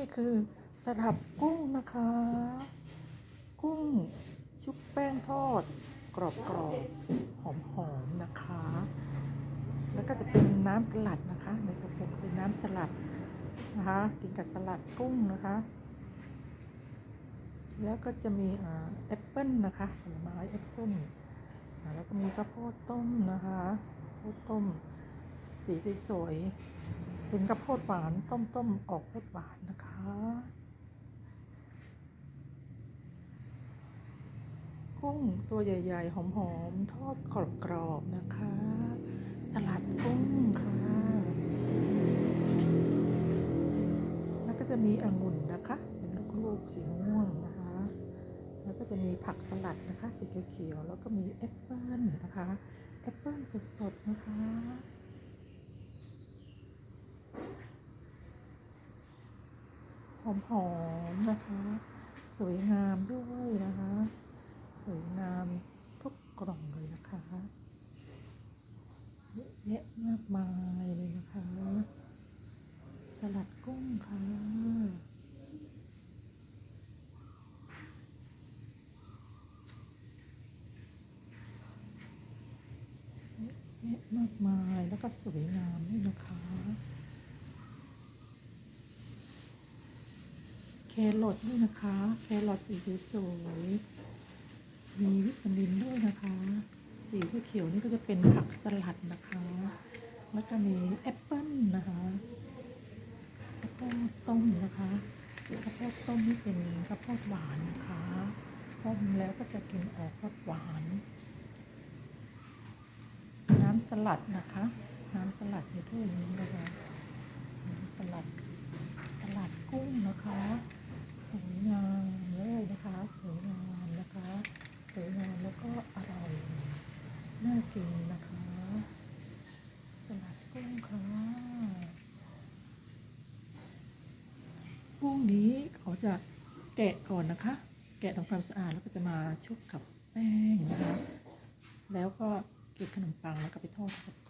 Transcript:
นี่คือสลัดกุ้งนะคะ กุ้งชุบแป้งทอด กรอบกรอบหอมหอมๆนะคะ แล้วก็จะเป็นน้ำสลัดนะคะในกระปุกเป็นน้ำสลัดนะคะ กินกับสลัดกุ้งนะคะ แล้วก็จะมีแอปเปิ้ลนะคะผลไม้แอปเปิ้ลแล้วก็มีข้าวโพดต้มนะคะข้าวโพดต้ม สีสวยๆเป็นข้าวโพดหวานต้มๆออกรสหวานนะคะกุ้งตัวใหญ่ ๆ หอม ๆ ทอดกรอบๆนะคะ สลัดกุ้งค่ะ แล้วก็จะมีองุ่นนะคะ เป็นลูกๆสีม่วงนะคะ แล้วก็จะมีผักสลัดนะคะ สีเขียวๆแล้วก็มีแอปเปิ้ลนะคะแอปเปิ้ลสด ๆ นะคะ อมๆนะคะ สวยงามด้วยนะคะ สวยงามทุกกล่องเลยนะคะเยอะแยะมากมายเลยนะคะ สลัดกุ้งค่ะเยอะแยะมากมายแล้วก็สวยงามด้วยนะคะ แครอทด้วยนะคะ แครอทสีสวยๆมีวิตามินด้วยนะคะ สีเขียวๆนี่ก็จะเป็นผักสลัดนะคะ แล้วก็มีแอปเปิ้ลนะคะข้าวโพดต้มนะคะข้าวโพดต้มนี่เป็นข้าวโพดหวานนะคะต้มแล้วก็จะกินออกรสหวาน น้ำสลัดนะคะ น้ำสลัดในถ้วยนี้นะคะน้ำสลัดสลัดกุ้งนะคะ สวยงามเลยนะคะ สวยงามนะคะ สวยงามแล้วก็อร่อย น่ากินนะคะ สลัดกุ้งค่ะ กุ้งนี้เขาจะแกะก่อนนะคะ แกะทำความสะอาดแล้วก็จะมาชุบกับแป้งนะคะ แล้วก็เก็บขนมปังแล้วก็ไปทอดกรอบ